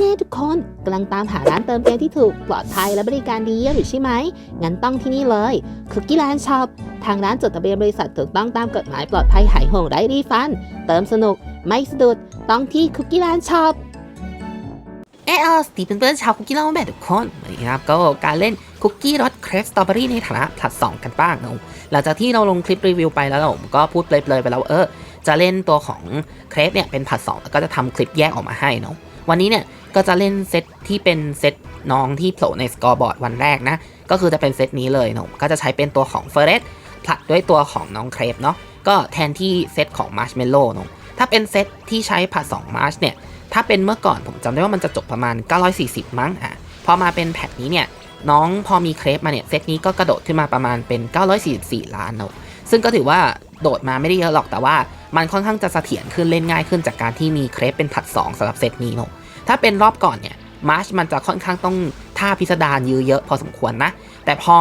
แน่ๆทุกคนกำลังตามหาร้านเติมเกมที่ถูกปลอดภัยและบริการดีเยี่ยมอยู่ใช่ไหม งั้นต้องที่นี่เลยคุกกี้แลนด์ช็อปทางร้านจดทะเบียนบริษัทถูกต้องตามกฎหมายปลอดภัยหายห่วงไร้รีฟัน เติมสนุก ไม่สะดุดต้องที่คุกกี้แลนด์ช็อปเออสตีเพื่อนๆชาวคุกกี้เล่าแบบทุกคนวันนี้นะครับก็การเล่นคุกกี้รสเครปสตรอเบอรี่ในฐานะผลัดสองกันบ้างนะหลังจากที่เราลงคลิปรีวิวไปแล้วผมก็พูดเปลยๆไปแล้วเออจะเล่นตัวของเครปเนี่ยเป็นผัดสองแล้วก็จะทำคลิปแยกออกมาให้เนาะ วันนี้เนี่ยก็จะเล่นเซตที่เป็นเซตน้องที่โผล่ในสกอร์บอร์ดวันแรกนะ ก็คือจะเป็นเซตนี้เลยนะก็จะใช้เป็นตัวของเฟรสผลัดด้วยตัวของน้องเครปเนาะก็แทนที่เซตของมาร์ชเมลโล่นาะถ้าเป็นเซตที่ใช้ผัด2มาร์ชเนี่ยถ้าเป็นเมื่อก่อนผมจำได้ว่ามันจะจบประมาณ 940 มั้งอะพอมาเป็นแพทนี้เนี่ยน้องพอมีเครปมาเนี่ยเซตนี้ก็กระโดดขึ้นมาประมาณเป็น 944 ล้านนะซึ่งก็ถือว่า โดดมาไม่ได้เยอะหรอกแต่ว่ามันค่อนข้างจะเสถียรขึ้นเล่นง่ายขึ้นจากการที่มีเครปเป็นผัด2สำหรับเซตนี้เนอะถ้าเป็นรอบก่อนเนี่ยมาร์ชมันจะค่อนข้างต้องท่าพิสดารยื้อเยอะพอสมควรนะ แต่พอ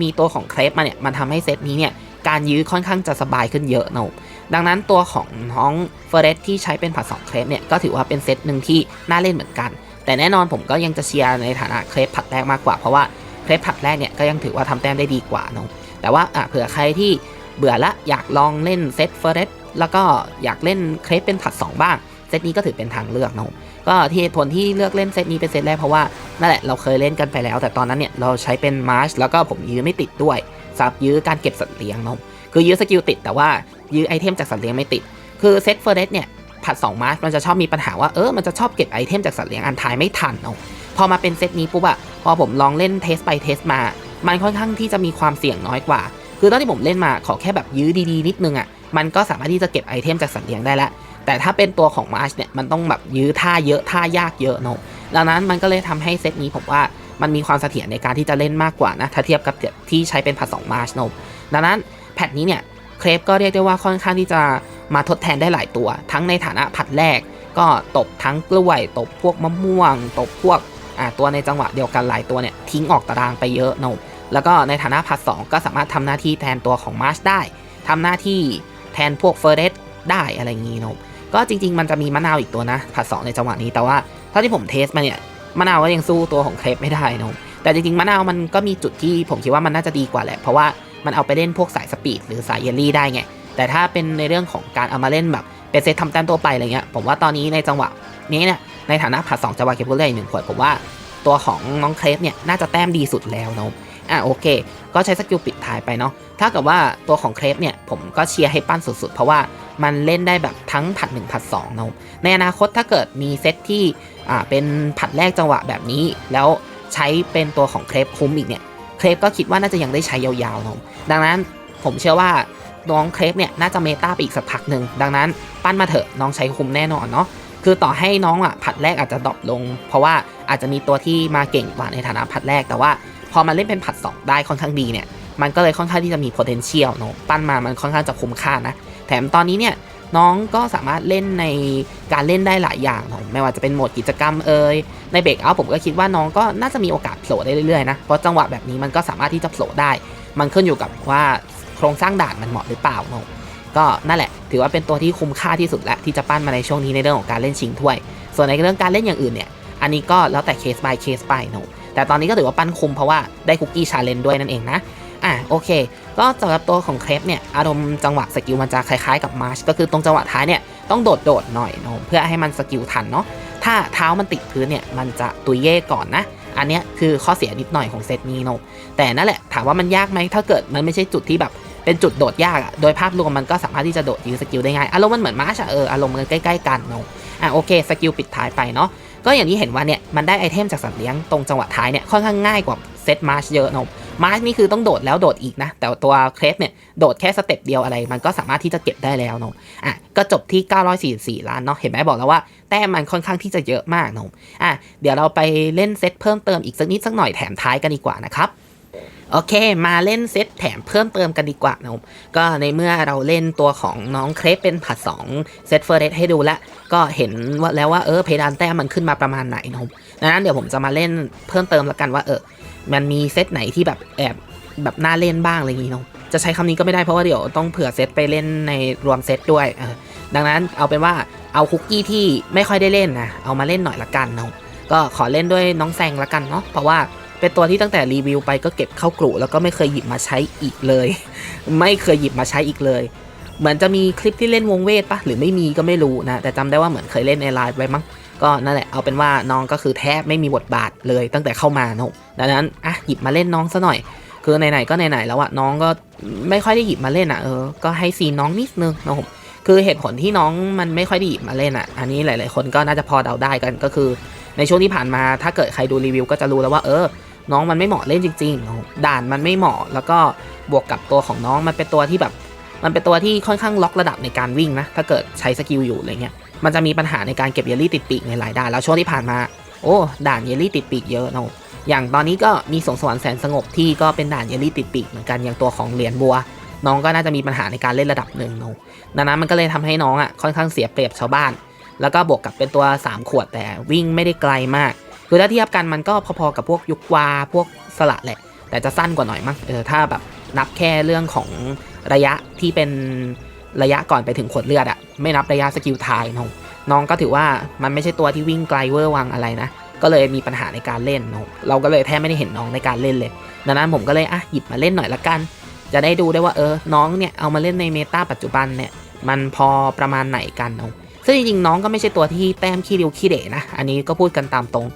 มีตัวของเครปมาเนี่ยมันทำให้เซตนี้เนี่ยการยื้อค่อนข้างจะสบายขึ้นเยอะเนอะดังนั้นตัวของน้องเฟเรสที่ใช้เป็นผัดสองเครปเนี่ยก็ถือว่าเป็นเซตหนึ่งที่น่าเล่นเหมือนกัน แต่แน่นอนผมก็ยังจะเชียร์ในฐานะเครปผัดแรกมากกว่าเพราะว่าเครปผัดแรกเนี่ยก็ยังถือว่าทำแต้มได้ดีกว่าเนะแต่ว่าอะเผื่อใครที่ เบื่อละอยากลองเล่นเซตเฟเรสแล้วก็อยากเล่นเครปเป็นผัดสองบ้าง เซตนี้ก็ถือเป็นทางเลือกเนอะก็ที่เหตุผลที่เลือกเล่นเซตนี้เป็นเซตแรกเพราะว่านั่นแหละเราเคยเล่นกันไปแล้ว แต่ตอนนั้นเนี่ยเราใช้เป็นมาร์ชแล้วก็ผมยื้อไม่ติดด้วยสับยื้อการเก็บสัตว์เลี้ยงเนอะคือยื้อสกิลติดแต่ว่ายื้อไอเทมจากสัตว์เลี้ยงไม่ติด คือเซตเฟอร์เรสเนี่ยผัด2มาร์ชมันจะชอบมีปัญหาว่าเออมันจะชอบเก็บไอเทมจากสัตว์เลี้ยงอันท้ายไม่ทันเนาะพอมาเป็นเซตนี้ปุ๊บอะพอผมลองเล่นเทสไปเทสมา มันค่อนข้างที่จะมีความเสี่ยงน้อยกว่า คือตอนที่ผมเล่นมาขอแค่แบบยื้อดีๆนิดนึงอะมันก็สามารถที่จะเก็บไอเทมจากสัตว์เลี้ยงได้แล้ว แต่ถ้าเป็นตัวของมาร์ชเนี่ยมันต้องแบบยื้อท่าเยอะท่ายากเยอะเนาะดังนั้นมันก็เลยทำให้เซตนี้ผมว่ามันมีความเสถียรในการที่จะเล่นมากกว่านะถ้าเทียบกับที่ใช้เป็นผัด2มาร์ชเนาะดังนั้นแพทนี้เนี่ยเครปก็เรียกได้ว่าค่อนข้างที่จะมาทดแทนได้หลายตัว ทั้งในฐานะผัดแรก ก็ตบทั้งกล้วย ตบพวกมะม่วง ตบพวกอ่าตัวในจังหวะเดียวกันหลายตัวเนี่ยทิ้งออกตารางไปเยอะเนอะ แล้วก็ในฐานะผัด2ก็สามารถทำหน้าที่แทนตัวของมาร์ชได้ทำหน้าที่แทนพวกเฟอร์เรสได้อะไรอย่างงี้เนอะก็จริง ๆ มันจะมีมะนาวอีกตัวนะผัด2ในจังหวะนี้แต่ว่าเท่าที่ผมเทสมาเนี่ยมะนาวก็ยังสู้ตัวของเครปไม่ได้เนอะแต่จริงๆมะนาวมันก็มีจุดที่ผมคิดว่ามันน่าจะดีกว่าแหละ เพราะว่ามันเอาไปเล่นพวกสายสปีดหรือสายเยลลี่ได้ไง แต่ถ้าเป็นในเรื่องของการเอามาเล่นแบบเป็นเซตทำแต้มตัวไปอะไรเงี้ย ผมว่าตอนนี้ในจังหวะนี้เนี่ยในฐานะผัดสองจังหวะเก็บผู้เล่นหนึ่งขวดผมว่าตัวของน้องเครปเนี่ยน่าจะแต้มดีสุดแล้วนะ อะโอเค ก็ใช้สกิลปิดท้ายไปเนาะถ้ากับว่าตัวของเครปเนี่ยผมก็เชียร์ให้ปั้นสุดๆ เพราะว่ามันเล่นได้แบบทั้งผัด1ผัด2เนาะในอนาคตถ้าเกิดมีเซตที่อ่าเป็นผัดแรกจังหวะแบบนี้ แล้วใช้เป็นตัวของเครปคุ้มอีกเนี่ยเครปก็คิดว่าน่าจะยังได้ใช้ยาวๆเนาะดังนั้นผมเชื่อว่าน้องเครปเนี่ยน่าจะเมตาไปอีกสักพักหนึ่งดังนั้นปั้นมาเถอะน้องใช้คุ้มแน่นอนเนาะคือต่อให้น้องอะผัดแรกอาจจะดรอปลง เพราะว่าอาจจะมีตัวที่มาเก่งกว่าในฐานะผัดแรกแต่ว่า อมาเล่นเป็นผัด2ได้ค่อนข้างดีเนี่ย มันก็เลยค่อนข้างที่จะมี potential เนาะปั้นมามันค่อนข้างจะคุ้มค่านะ แถมตอนนี้เนี่ยน้องก็สามารถเล่นในการเล่นได้หลายอย่างเนาะไม่ว่าจะเป็นโหมดกิจกรรมเอ่ยในเบรกเอาผมก็คิดว่าน้องก็น่าจะมีโอกาสโผล่ได้เรื่อยๆนะเพราะจังหวะแบบนี้มันก็สามารถที่จะโผล่ได้ มันขึ้นอยู่กับว่าโครงสร้างด่านมันเหมาะหรือเปล่าเนอะก็นั่นแหละ ถือว่าเป็นตัวที่คุ้มค่าที่สุดแล้วที่จะปั้นมาในช่วงนี้ในเรื่องของการเล่นชิงถ้วย ส่วนในเรื่องการเล่นอย่างอื่นเนี่ยอันนี้ก็แล้วแต่เคส by เคสไปเนอะ แต่ตอนนี้ก็ถือว่าปั้นคุมเพราะว่าได้คุกกี้ชาเลนด้วยนั่นเองนะอะโอเค ก็สำหรับตัวของเครปเนี่ยอารมณ์จังหวะสกิลมันจะคล้ายๆกับมาร์ชก็คือตรงจังหวะท้ายเนี่ยต้องโดดโดดๆหน่อยเนอะเพื่อให้มันสกิลทันเนาะถ้าเท้ามันติดพื้นเนี่ยมันจะตุยเย่ก่อนนะอันเนี้ยคือข้อเสียนิดหน่อยของเซตนี้เนอะแต่นั่นแหละถามว่ามันยากไหมถ้าเกิดมันไม่ใช่จุดที่แบบเป็นจุดโดดยากอะโดยภาพรวมมันก็สามารถที่จะโดดยื้อสกิลได้ง่ายอารมณ์มันเหมือนมาร์ชเอออารมณ์มันใกล้ๆกันเนาะอะโอเคสกิลปิดท้ายไปเนาะก็อย่างที่เห็นว่าเนี่ย มันได้ไอเทมจากสัตว์เลี้ยงตรงจังหวะท้ายเนี่ยค่อนข้างง่ายกว่าเซตมาร์ชเยอะนะมาร์ชนี่คือต้องโดดแล้วโดดอีกนะ แต่ตัวเครสเนี่ยโดดแค่สเต็ปเดียวอะไร มันก็สามารถที่จะเก็บได้แล้วนาะอะก็จบที่ 944 ล้านเนาะเห็นไหมบอกแล้วว่า แต้มมันค่อนข้างที่จะเยอะมากนาะอะเดี๋ยวเราไปเล่นเซตเพิ่มเติมอีกสักนิดสักหน่อยแถมท้ายกันดีกว่านะครับโอเค มาเล่นเซตแถมเพิ่มเติมกันดีกว่านะครับก็ในเมื่อเราเล่นตัวของน้องเครปเป็นผัด2เซตเฟอร์เรสให้ดูแล้ว ก็เห็นว่าแล้วว่าเออเพดานแต้มมันขึ้นมาประมาณไหนนะครับ ดังนั้นเดี๋ยวผมจะมาเล่นเพิ่มเติมแล้วกันว่าเออ มันมีเซตไหนที่แบบแอบแบบน่าเล่นบ้างอะไรอย่างงี้เนาะ จะใช้คำนี้ก็ไม่ได้เพราะว่าเดี๋ยวต้องเผื่อเซตไปเล่นในรวมเซตด้วย ดังนั้นเอาเป็นว่าเอาคุกกี้ที่ไม่ค่อยได้เล่นนะ เอามาเล่นหน่อยละกันเนาะ ก็ขอเล่นด้วยน้องแซงละกันเนาะ เพราะว่าเป็นตัวที่ตั้งแต่รีวิวไปก็เก็บเข้ากรุแล้วก็ไม่เคยหยิบมาใช้อีกเลย ไม่เคยหยิบมาใช้อีกเลย เหมือนจะมีคลิปที่เล่นวงเวทปะหรือไม่มีก็ไม่รู้นะ แต่จำได้ว่าเหมือนเคยเล่นในไลน์ไว้มั้ง ก็นั่นแหละเอาเป็นว่าน้องก็คือแทบไม่มีบทบาทเลยตั้งแต่เข้ามาเนอะดังนั้นอะหยิบมาเล่นน้องซะหน่อย คือไหนๆก็ไหนๆแล้วอะน้องก็ไม่ค่อยได้หยิบมาเล่นอะเออก็ให้ซีน้องนิดนึงนะผมคือเหตุผลที่น้องมันไม่ค่อยได้หยิบมาเล่นอะอันนี้หลาย ๆ คนก็น่าจะพอเดาได้กันก็คือ ในช่วงที่ผ่านมาถ้าเกิดใครดูรีวิวก็จะรู้แล้วว่าเออน้องมันไม่เหมาะเล่นจริงๆนะผมด่านมันไม่เหมาะ แล้วก็บวกกับตัวของน้องมันเป็นตัวที่แบบ มันเป็นตัวที่ค่อนข้างล็อกระดับในการวิ่งนะ ถ้าเกิดใช้สกิลอยู่อะไรเงี้ย มันจะมีปัญหาในการเก็บเยลลี่ติดปีกในหลายด่าน แล้วช่วงที่ผ่านมา โอ้ ด่านเยลลี่ติดปีกเยอะเนอะอย่างตอนนี้ก็มีสงสวรรค์แสนสงบที่ก็เป็นด่านเยลลี่ติดปีกเหมือนกันอย่างตัวของเหรียญบัว น้องก็น่าจะมีปัญหาในการเล่นระดับหนึ่งเนอะดังนั้นมันก็เลยทำให้น้องอะค่อนข้างเสียเปรียบชาวบ้าน แล้วก็บวกกับเป็นตัว 3 ขวดแต่วิ่งไม่ได้ไกลมาก คือถ้าเทียบกันมันก็พอๆกับพวกยุกวาพวกสละแหละ แต่จะสั้นกว่าหน่อยมั้งเออถ้าแบบ นับแค่เรื่องของระยะที่เป็นระยะก่อนไปถึงขวดเลือดอะไม่นับระยะสกิลทายน้องน้องก็ถือว่ามันไม่ใช่ตัวที่วิ่งไกลเวอร์วังอะไรนะ ก็เลยมีปัญหาในการเล่นน้องเราก็เลยแทบไม่ได้เห็นน้องในการเล่นเลยดังนั้นผมก็เลยอะหยิบมาเล่นหน่อยละกัน จะได้ดูได้ว่าเออน้องเนี่ยเอามาเล่นในเมตาปัจจุบันเนี่ยมันพอประมาณไหนกันน้องซึ่งจริงๆน้องก็ไม่ใช่ตัวที่แต้มขี้ริ้วขี้เดะนะ อันนี้ก็พูดกันตามตรง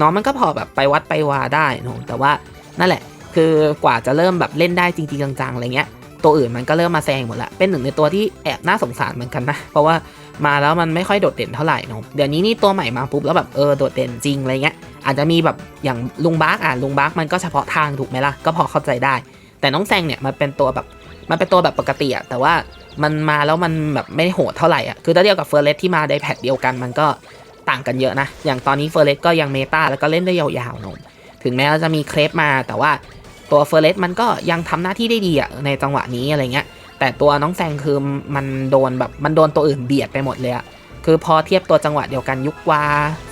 น้องมันก็พอแบบไปวัดไปวาได้น้องแต่ว่านั่นแหละ คือกว่าจะเริ่มแบบเล่นได้จริงๆจังๆอะไรเงี้ยตัวอื่นมันก็เริ่มมาแซงหมดละ เป็นหนึ่งในตัวที่แอบน่าสงสารเหมือนกันนะ เพราะว่ามาแล้วมันไม่ค่อยโดดเด่นเท่าไหร่เนอะเดี๋ยวนี้นี่ตัวใหม่มาปุ๊บแล้วแบบเออโดดเด่นจริงอะไรเงี้ย อาจจะมีแบบอย่างลุงบาร์กอะลุงบาร์กมันก็เฉพาะทางถูกไหมล่ะ ก็พอเข้าใจได้ แต่น้องแซงเนี่ยมันเป็นตัวแบบมันเป็นตัวแบบปกติอะแต่ว่ามันมาแล้วมันแบบไม่โหดเท่าไหร่อะคือถ้าเทียบกับเฟอร์เรสที่มาในแพทเดียวกันมันก็ต่างกันเยอะนะ อย่างตอนนี้เฟอร์เรสก็ยังเมตาแล้วก็เล่นได้ยาวๆเนอะถึงแม้ว่าจะมีเครปมาแต่ว่า ตัวเฟอร์เรสมันก็ยังทำหน้าที่ได้ดีอะในจังหวะนี้อะไรเงี้ย แต่ตัวน้องแซงคือมันโดนแบบมันโดนตัวอื่นเบียดไปหมดเลยอะคือพอเทียบตัวจังหวะเดียวกันยุควา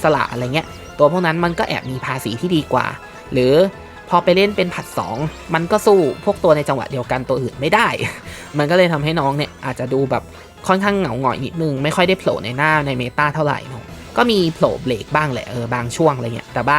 สละอะไรเงี้ย ตัวพวกนั้นมันก็แอบมีภาษีที่ดีกว่า หรือพอไปเล่นเป็นผัด 2 มันก็สู้พวกตัวในจังหวะเดียวกันตัวอื่นไม่ได้ มันก็เลยทำให้น้องเนี่ยอาจจะดูแบบค่อนข้างเหงาหงอยนิดนึง ไม่ค่อยได้โผล่ในหน้าในเมตาเท่าไหร่เนอะก็มีโผล่เบรกบ้างแหละเออบางช่วงอะไรเงี้ยแต่ว่า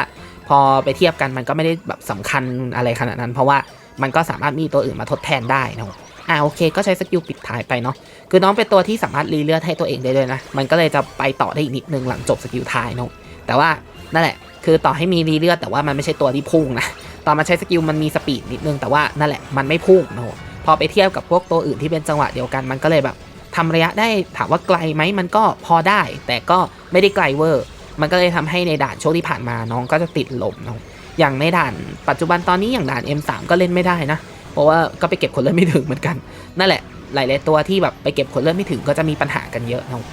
พอไปเทียบกันมันก็ไม่ได้แบบสำคัญอะไรขนาดนั้น เพราะว่ามันก็สามารถมีตัวอื่นมาทดแทนได้นะอ่าโอเคก็ใช้สกิลปิดท้ายไปเนาะคือน้องเป็นตัวที่สามารถรีเลือดให้ตัวเองได้เลยนะ มันก็เลยจะไปต่อได้อีกนิดนึงหลังจบสกิลท้ายเนอะแต่ว่านั่นแหละ คือต่อให้มีรีเลือดแต่ว่ามันไม่ใช่ตัวที่พุ่งนะตอนมาใช้สกิลมันมีสปีดนิดนึงแต่ว่านั่นแหละมันไม่พุ่งเนะพอไปเทียบกับพวกตัวอื่นที่เป็นจังหวะเดียวกันมันก็เลยแบบทำระยะได้ถามว่าไกลไหมมันก็พอได้ แต่ก็ไม่ได้ไกลเวอร์ มันก็เลยทำให้ในด่านช่วงที่ผ่านมาน้องก็จะติดลมเนอะอย่างในด่านปัจจุบันตอนนี้อย่างด่าน M3 ก็เล่นไม่ได้นะ เพราะว่าก็ไปเก็บคนเลือดไม่ถึงเหมือนกัน นั่นแหละ หลาย ๆ ตัวที่แบบไปเก็บขวดเลือดไม่ถึงก็จะมีปัญหากันเยอะเนาะ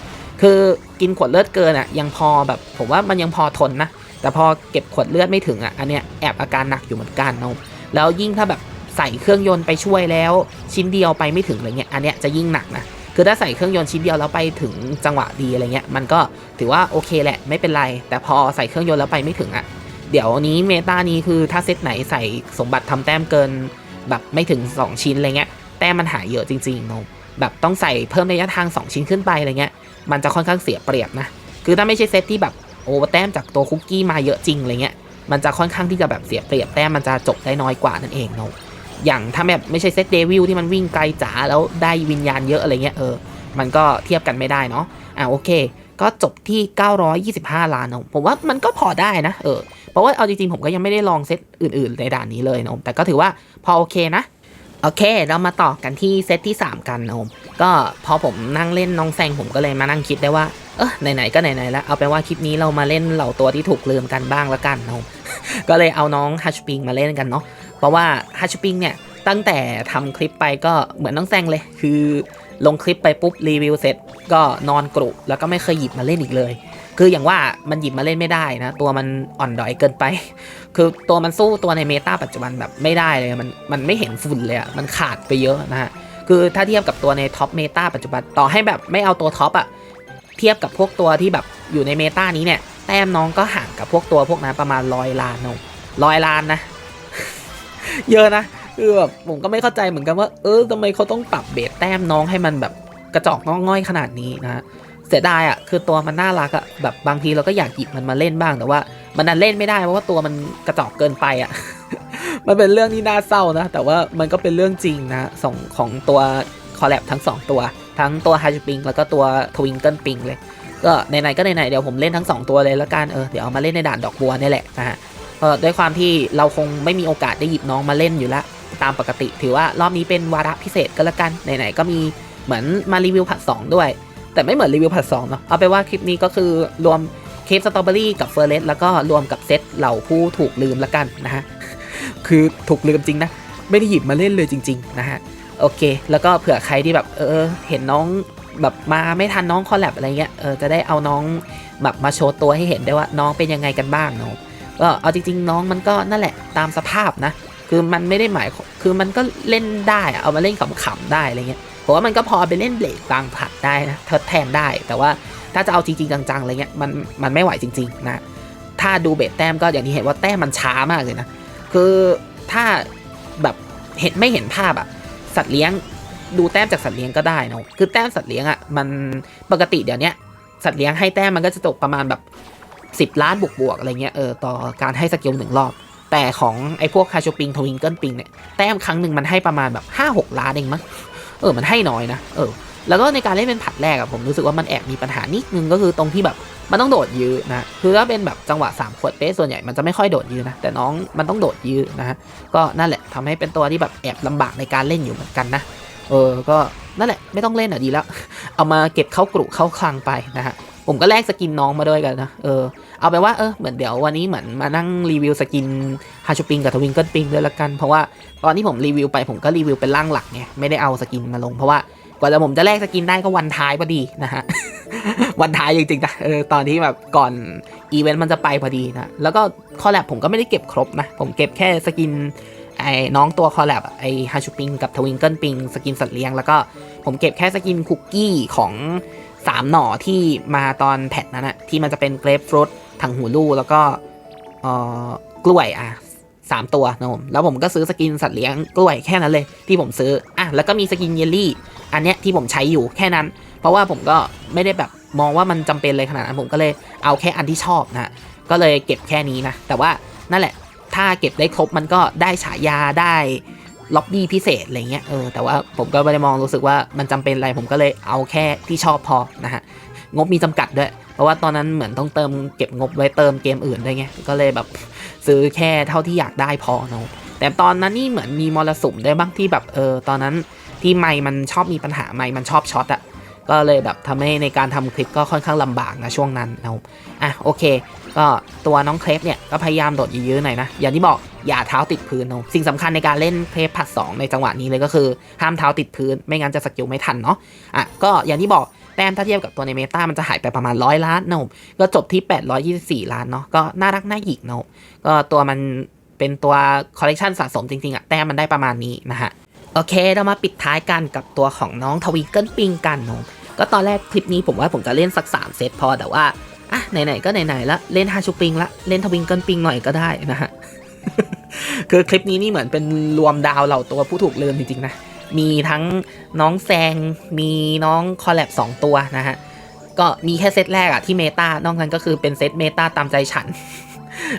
คือกินขวดเลือดเกินอะยังพอแบบผมว่ามันยังพอทนนะ แต่พอเก็บขวดเลือดไม่ถึงอะอันเนี้ยแอบอาการหนักอยู่เหมือนกันเนาะแล้วยิ่งถ้าแบบใส่เครื่องยนต์ไปช่วยแล้ว ชิ้นเดียวไปไม่ถึงอะไรเงี้ยอันเนี้ยจะยิ่งหนักนะ คือถ้าใส่เครื่องยนต์ชิ้นเดียวแล้วไปถึงจังหวะดีอะไรเงี้ยมันก็ถือว่าโอเคแหละไม่เป็นไร แต่พอใส่เครื่องยนต์แล้วไปไม่ถึงอะเดี๋ยวนี้เมตานี้คือถ้าเซตไหนใส่สมบัติทำแต้มเกิน แบบไม่ถึง 2 ชิ้นอะไรเงี้ยแต้มมันหายเยอะจริงๆเนอะแบบต้องใส่เพิ่มระยะทาง 2 ชิ้นขึ้นไปอะไรเงี้ยมันจะค่อนข้างเสียเปรียบนะคือถ้าไม่ใช่เซตที่แบบโอ้แต้มจากตัวคุกกี้มาเยอะจริงอะไรเงี้ยมันจะค่อนข้างที่จะแบบเสียเปรียบแต้มมันจะจบได้น้อยกว่านั่นเองเนอะ อย่างถ้าแบบไม่ใช่เซตเดวิลที่มันวิ่งไกลจ๋าแล้วได้วิญญาณเยอะอะไรเงี้ยเออ มันก็เทียบกันไม่ได้เนาะอะโอเค ก็จบที่ 925 ล้านเนอะผมว่ามันก็พอได้นะเออเพราะว่าเอาจริงๆผมก็ยังไม่ได้ลองเซตอื่นๆในด่านนี้เลยนะแต่ก็ถือว่าพอโอเคนะโอเค เรามาต่อกันที่เซตที่ 3 กันนะผมก็พอผมนั่งเล่นน้องแซงผมก็เลยมานั่งคิดได้ว่า เออไหนๆก็ไหนๆแล้ว เอาเป็นว่าคลิปนี้เรามาเล่นเหล่าตัวที่ถูกลืมกันบ้างละกันนะผมก็เลยเอาน้องฮัชปิงมาเล่นกันเนาะ เพราะว่าฮัชปิงเนี่ยตั้งแต่ทำคลิปไปก็เหมือนน้องแซงเลย คือลงคลิปไปปุ๊บรีวิวเสร็จก็นอนกรุแล้วก็ไม่เคยหยิบมาเล่นอีกเลย คืออย่างว่ามันหยิบมาเล่นไม่ได้นะ ตัวมันอ่อนดอยเกินไป คือตัวมันสู้ตัวในเมตาปัจจุบันแบบไม่ได้เลยมันมันไม่เห็นฝุ่นเลยอะมันขาดไปเยอะนะฮะคือถ้าเทียบกับตัวในท็อปเมตาปัจจุบันต่อให้แบบไม่เอาตัวท็อปอะเทียบกับพวกตัวที่แบบอยู่ในเมตานี้เนี่ยแต้มน้องก็ห่างกับพวกตัวพวกนั้นประมาณร้อยล้านนงร้อยล้านนะ เยอะนะคือแบบผมก็ไม่เข้าใจเหมือนกันว่า เออทำไมเขาต้องปรับเบสแต้มน้องให้มันแบบกระจอกงอกง่อยขนาดนี้นะเสียดายอะคือตัวมันน่ารักอะแบบบางทีเราก็อยากหยิบมันมาเล่นบ้างแต่ว่า มันนั้นเล่นไม่ได้เพราะว่าตัวมันกระจอกเกินไปอะมันเป็นเรื่องที่น่าเศร้านะ แต่ว่ามันก็เป็นเรื่องจริงนะสองของตัวคอลแลบทั้งสองตัว ทั้งตัวฮาจูปิงแล้วก็ตัวทวิงเกิลปิงเลย ก็ไหนๆก็ไหนๆเดี๋ยวผมเล่นทั้งสองตัวเลยแล้วกันเออเดี๋ยวเอามาเล่นในด่านดอกบัวนี่แหละนะฮะ เออด้วยความที่เราคงไม่มีโอกาสได้หยิบน้องมาเล่นอยู่แล้วตามปกติ ถือว่ารอบนี้เป็นวาระพิเศษก็แล้วกันไหนๆก็มีเหมือนมารีวิวผัดสองด้วย แต่ไม่เหมือนรีวิวผัดสองเนาะเอาไปว่าคลิปนี้ก็คือรวมเคปสตรอเบอรี่กับเฟอร์เรสแล้วก็รวมกับเซตเหล่าผู้ถูกลืมละกันนะฮะคือถูกลืมจริงนะไม่ได้หยิบมาเล่นเลยจริง ๆ นะฮะโอเค แล้วก็เผื่อใครที่แบบเออเห็นน้องแบบมาไม่ทันน้องคอลแลบอะไรเงี้ยเออจะได้เอาน้องแบบมาโชว์ตัวให้เห็นได้ว่าน้องเป็นยังไงกันบ้างเนาะ ก็เอาจริง ๆ น้องมันก็นั่นแหละตามสภาพนะ คือมันไม่ได้หมายคือมันก็เล่นได้เอามาเล่นขำๆได้อะไรเงี้ยผมว่ามันก็พอไปเล่นเบรกบางผัดได้นะทดแทนได้ แต่ว่าถ้าจะเอาจริงๆจังๆอะไรเงี้ยมันมันไม่ไหวจริง ๆ นะ ถ้าดูเบรแต้มก็อย่างที่เห็นว่าแต้มมันช้ามากเลยนะ คือถ้าแบบเห็นไม่เห็นภาพอะสัตว์เลี้ยงดูแต้มจากสัตว์เลี้ยงก็ได้นะคือแต้มสัตว์เลี้ยงอะมันปกติเดี๋ยวนี้สัตว์เลี้ยงให้แต้มมันก็จะตกประมาณแบบ 10 ล้านบวกบวกๆอะไรเงี้ยเออต่อการให้สกิลหนึ่งรอบ แต่ของไอ้พวกคาชูปิงทวิงเกิลปิงเนี่ยแต้มครั้งหนึ่งมันให้ประมาณแบบ 5 6 ล้านเองมั้งเออมันให้น้อยนะเออแล้วก็ในการเล่นเป็นผัดแรกอะผมรู้สึกว่ามันแอบมีปัญหานิดนึงก็คือตรงที่แบบมันต้องโดดยื้อนะคือถ้าเป็นแบบจังหวะ3ขวดเป๊ะส่วนใหญ่มันจะไม่ค่อยโดดยื้อนะแต่น้องมันต้องโดดยื้อนะฮะก็นั่นแหละทำให้เป็นตัวที่แบบแอบลำบากในการเล่นอยู่เหมือนกันนะเออก็นั่นแหละไม่ต้องเล่นอะดีแล้ว เอามาเก็บเข้ากรุเข้าคลังไปนะฮะ ผมก็แลกสกินน้องมาด้วยกันนะเออเอาไปว่าเออเหมือนเดี๋ยววันนี้เหมือนมานั่งรีวิวสกินฮาชูปิงกับทวิงเกิลปิงด้วยละกัน เพราะว่าตอนที่ผมรีวิวไปผมก็รีวิวเป็นร่างหลักไงไม่ได้เอาสกินมาลง เพราะว่ากว่าจะผมจะแลกสกินได้ก็วันท้ายพอดีนะฮะวันท้ายจริงๆนะเออตอนที่แบบก่อนอีเวนต์มันจะไปพอดีนะแล้วก็คอลแลบผมก็ไม่ได้เก็บครบนะผมเก็บแค่สกินไอ้น้องตัวคอลแลบไอ้ฮาชูปิงกับทวิงเกิลปิงสกินสัตว์เลี้ยงแล้วก็ผมเก็บแค่สกินคุกกี้ของ 3หน่อที่มาตอนแพทนั้นนะที่มันจะเป็นเกรปฟรุตถังหูลู่แล้วก็เอ่อกล้วยอะสามตัวนะผมแล้วผมก็ซื้อสกินสัตว์เลี้ยงกล้วยแค่นั้นเลย ที่ผมซื้ออะแล้วก็มีสกินเยลลี่ อันเนี้ยที่ผมใช้อยู่แค่นั้น เพราะว่าผมก็ไม่ได้แบบมองว่ามันจำเป็นเลยขนาดนั้นผมก็เลยเอาแค่อันที่ชอบนะก็เลยเก็บแค่นี้นะแต่ว่านั่นแหละ ถ้าเก็บได้ครบมันก็ได้ฉายาได้ ล็อบบี้พิเศษอะไรเงี้ยเออแต่ว่าผมก็ไม่ได้มองรู้สึกว่ามันจำเป็นอะไรผมก็เลยเอาแค่ที่ชอบพอนะฮะงบมีจำกัดด้วย เพราะว่าตอนนั้นเหมือนต้องเติมเก็บงบไว้เติมเกมอื่นด้วยไงก็เลยแบบซื้อแค่เท่าที่อยากได้พอเนาะแต่ตอนนั้นนี่เหมือนมีมรสุมได้บ้างที่แบบเออตอนนั้นที่ไม่มันชอบมีปัญหาไม่มันชอบช็อตอะ ก็เลยแบบทำให้ในการทำคลิปก็ค่อนข้างลำบากนะช่วงนั้นนะครับอะโอเค ก็ตัวน้องเครปเนี่ยก็พยายามโดดยื้อๆหน่อยนะ อย่างที่บอกอย่าเท้าติดพื้นนะสิ่งสำคัญในการเล่นเพลผัด2ในจังหวะนี้เลยก็คือห้ามเท้าติดพื้น ไม่งั้นจะสกิลไม่ทันเนาะอะก็อย่างที่บอกแต้มถ้าเทียบกับตัวในเมตามันจะหายไปประมาณร้อยล้านนะผมก็จบที่ 824 ล้านเนาะก็น่ารักน่าหยิกนะก็ตัวมันเป็นตัวคอลเลกชันสะสมจริงๆอะแต้มมันได้ประมาณนี้นะฮะ โอเค เรามาปิดท้ายกันกับตัวของน้องทวิงเกิลปิงกันเนะ ก็ตอนแรกคลิปนี้ผมว่าผมจะเล่นสัก 3 เซตพอแต่ว่าอะไหนๆก็ไหนๆละเล่นฮาชูปิงละเล่นทวิงเกิลปิงหน่อยก็ได้นะฮะคือคลิปนี้นี่เหมือนเป็นรวมดาวเหล่าตัวผู้ถูกลืมจริงๆนะมีทั้งน้องแซง มีน้องคอลแลบสองตัวนะฮะ ก็มีแค่เซตแรกอะที่เมตานอกนั้นก็คือเป็นเซตเมตาตามใจฉัน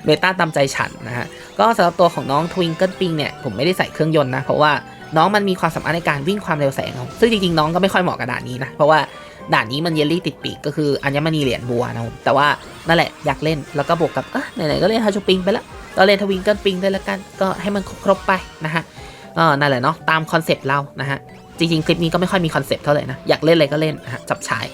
เมตาตามใจฉันนะฮะ ก็สำหรับตัวของน้องทวิงเกิลปิงเนี่ย ผมไม่ได้ใส่เครื่องยนต์นะ เพราะว่า น้องมันมีความสามารถในการวิ่งความเร็วแสงเนอะซึ่งจริงๆน้องก็ไม่ค่อยเหมาะกับด่านนี้นะเพราะว่าด่านนี้มันเยลลี่ติดปีกก็คืออัญมณีเหรียญบัวนะผมแต่ว่านั่นแหละอยากเล่นแล้วก็บวกกับเออไหนๆก็เล่นฮาชูปิงไปแล้วก็เล่นทวิงเกิลปิงได้แล้วกันก็ให้มันครบไปนะฮะก็นั่นแหละเนาะตามคอนเซปต์เรานะฮะจริงๆคลิปนี้ก็ไม่ค่อยมีคอนเซปต์เท่าไหร่นะอยากเล่นอะไรก็เล่นนะฮะจับฉาย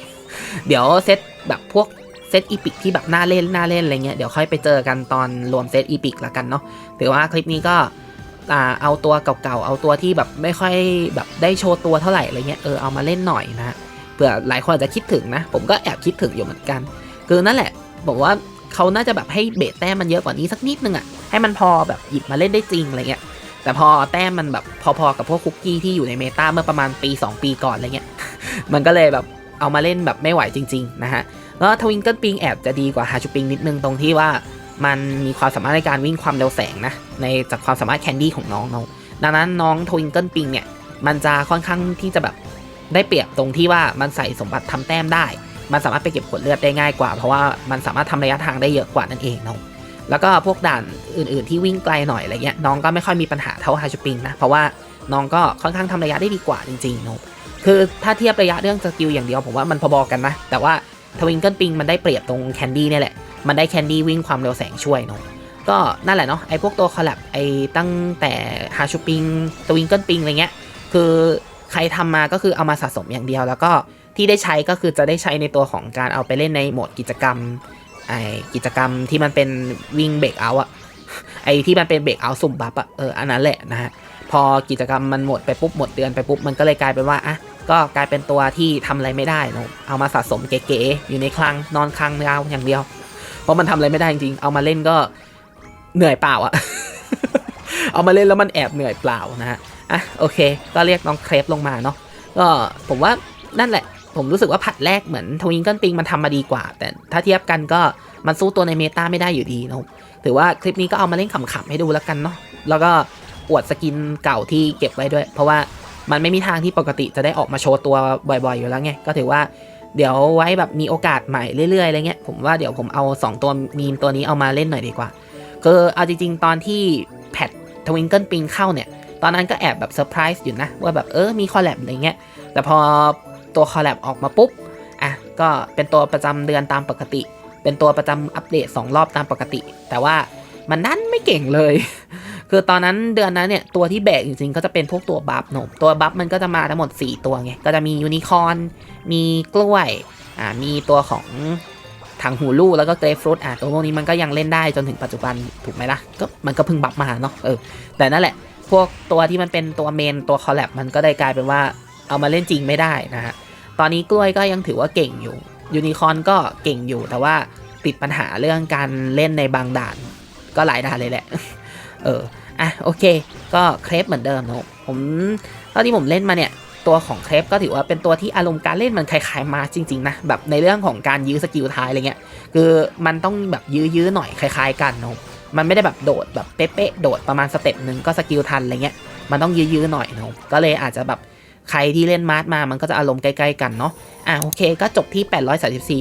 เดี๋ยวเซตแบบพวกเซตอีพิกที่แบบน่าเล่นน่าเล่นอะไรเงี้ยเดี๋ยวค่อยไปเจอกันตอนรวมเซตอีพิกละกันเนาะถือว่าคลิปนี้ก็ เอาตัวเก่าๆ เอาตัวที่แบบไม่ค่อยแบบได้โชว์ตัวเท่าไหร่อะไรเงี้ยเออเอามาเล่นหน่อยนะฮะเผื่อหลายคนอาจจะคิดถึงนะ ผมก็แอบคิดถึงอยู่เหมือนกัน คือนั่นแหละบอกว่าเขาน่าจะแบบให้เบสแต้มมันเยอะกว่านี้สักนิดนึงอะ่ะให้มันพอแบบหยิบมาเล่นได้จริงอะไรเงี้ยแต่พอแต้มมันแบบพอๆกับพวกคุกกี้ที่อยู่ในเมตาเมื่อประมาณปี 2 ปีก่อนอะไรเงี้ยมันก็เลยแบบเอามาเล่นแบบไม่ไหวจริง ๆ นะฮะแล้วทวิงเกิลปิงแอบจะดีกว่าฮาชูปิงนิดนึงตรงที่ว่า มันมีความสามารถในการวิ่งความเร็วแสงนะในจากความสามารถแคนดี้ของน้องน้องดังนั้นน้องทวิงเกิลปิงเนี่ยมันจะค่อนข้างที่จะแบบได้เปรียบตรงที่ว่ามันใส่สมบัติทำแต้มได้ มันสามารถไปเก็บผลเลือดได้ง่ายกว่า เพราะว่ามันสามารถทำระยะทางได้เยอะกว่านั่นเองเนาะแล้วก็พวกด่านอื่น ๆ ที่วิ่งไกลหน่อยอะไรเงี้ยน้องก็ไม่ค่อยมีปัญหาเท่าฮาชูปิงนะเพราะว่าน้องก็ค่อนข้างทำระยะได้ดีกว่าจริงๆเนาะคือถ้าเทียบระยะเรื่องสกิลอย่างเดียวผมว่ามันพอๆกันนะ แต่ว่า ทวิงเกิลปิงมันได้เปรียบตรงแคนดี้เนี่ยแหละ มันได้แคนดี้วิ่งความเร็วแสงช่วยเนาะก็นั่นแหละเนาะไอ้พวกตัวคอลแลบไอ้ตั้งแต่ฮาชูปิงทวิงเกิลปิงอะไรเงี้ยคือใครทำมาก็คือเอามาสะสมอย่างเดียว แล้วก็ที่ได้ใช้ก็คือจะได้ใช้ในตัวของการเอาไปเล่นในโหมดกิจกรรมไอ้กิจกรรมที่มันเป็นวิ่งเบรกเอาอะไอ้ที่มันเป็นเบรกเอาสุ่มบัฟอะเอออันนั้นแหละนะฮะพอกิจกรรมมันหมดไปปุ๊บหมดเดือนไปปุ๊บมันก็เลยกลายเป็นว่าอะ ก็กลายเป็นตัวที่ทำอะไรไม่ได้เนะเอามาสะสมเก๋ๆอยู่ในคลังนอนคลังยาวอย่างเดียว เพราะมันทำอะไรไม่ได้จริงๆ เอามาเล่นก็เหนื่อยเปล่าอะเอามาเล่นแล้วมันแอบเหนื่อยเปล่านะฮะอะโอเค ก็เรียกน้องเครปลงมาเนาะก็ผมว่านั่นแหละ ผมรู้สึกว่าผัดแรกเหมือนทวิงเกิลปิงมันทำมาดีกว่า แต่ถ้าเทียบกันก็มันสู้ตัวในเมตาไม่ได้อยู่ดีนะถือว่าคลิปนี้ก็เอามาเล่นขำๆให้ดูแล้วกันเนาะแล้วก็อวดสกินเก่าที่เก็บไว้ด้วย เพราะว่า มันไม่มีทางที่ปกติจะได้ออกมาโชว์ตัวบ่อยๆ อยู่แล้วไง ก็ถือว่าเดี๋ยวไว้แบบมีโอกาสใหม่เรื่อยๆอะไรเงี้ย ผมว่าเดี๋ยวผมเอา 2 ตัวมีมตัวนี้เอามาเล่นหน่อยดีกว่า คือเอาจริงๆ ตอนที่แพททวิงเกิลปิงเข้าเนี่ย ตอนนั้นก็แอบแบบเซอร์ไพรส์อยู่นะ ว่าแบบเออมีคอลแลบอะไรเงี้ย แต่พอตัวคอลแลบออกมาปุ๊บ อะ ก็เป็นตัวประจำเดือนตามปกติ เป็นตัวประจำอัปเดต 2 รอบตามปกติ แต่ว่ามันนั้นไม่เก่งเลย คือตอนนั้นเดือนนั้นเนี่ยตัวที่แบกจริงๆก็จะเป็นพวกตัวบัฟเนอะตัวบัฟมันก็จะมาทั้งหมด 4 ตัวไง ก็จะมียูนิคอร์นมีกล้วยอ่ามีตัวของถังหูลู่แล้วก็เกรฟฟรุตอ่าตัวพวกนี้มันก็ยังเล่นได้จนถึงปัจจุบันถูกไหมล่ะก็มันก็เพิ่งบัฟมาเนาะเออแต่นั่นแหละ พวกตัวที่มันเป็นตัวเมนตัวคอลแลบมันก็ได้กลายเป็นว่าเอามาเล่นจริงไม่ได้นะฮะตอนนี้กล้วยก็ยังถือว่าเก่งอยู่ยูนิคอร์นก็เก่งอยู่แต่ว่าติดปัญหาเรื่องการเล่นในบางด่าน ก็หลายด่านเลยแหละ เออ อะ โอเค ก็เครปเหมือนเดิมนะผมเท่าที่ผมเล่นมาเนี่ย ตัวของเครปก็ถือว่าเป็นตัวที่อารมณ์การเล่นมันคล้ายๆมาจริงๆนะ แบบในเรื่องของการยื้อสกิลท้ายอะไรเงี้ย คือมันต้องแบบยื้อๆหน่อยคล้าย ๆ กันเนอะมันไม่ได้แบบโดดแบบเป๊ะๆโดดประมาณสเต็ปหนึ่งก็สกิลทันอะไรเงี้ย มันต้องยื้อๆหน่อยเนอะก็เลยอาจจะแบบ ใครที่เล่นมาร์ทมามันก็จะอารมณ์ใกล้ๆกันเนาะอะโอเคก็จบที่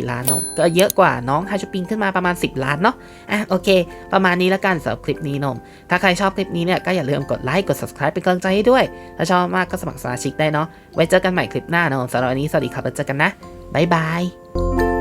834 ล้านเนาะก็เยอะกว่าน้องฮาชูปิงขึ้นมาประมาณ 10 ล้านเนาะอะโอเค ประมาณนี้แล้วกันสำหรับคลิปนี้นม ถ้าใครชอบคลิปนี้เนี่ยก็อย่าลืมกดไลค์กด subscribe เป็นกำลังใจให้ด้วย ถ้าชอบมากก็สมัครสมาชิกได้เนาะไว้เจอกันใหม่คลิปหน้าเนาะสำหรับวันนี้สวัสดีครับแล้วเจอกันนะบ๊ายบาย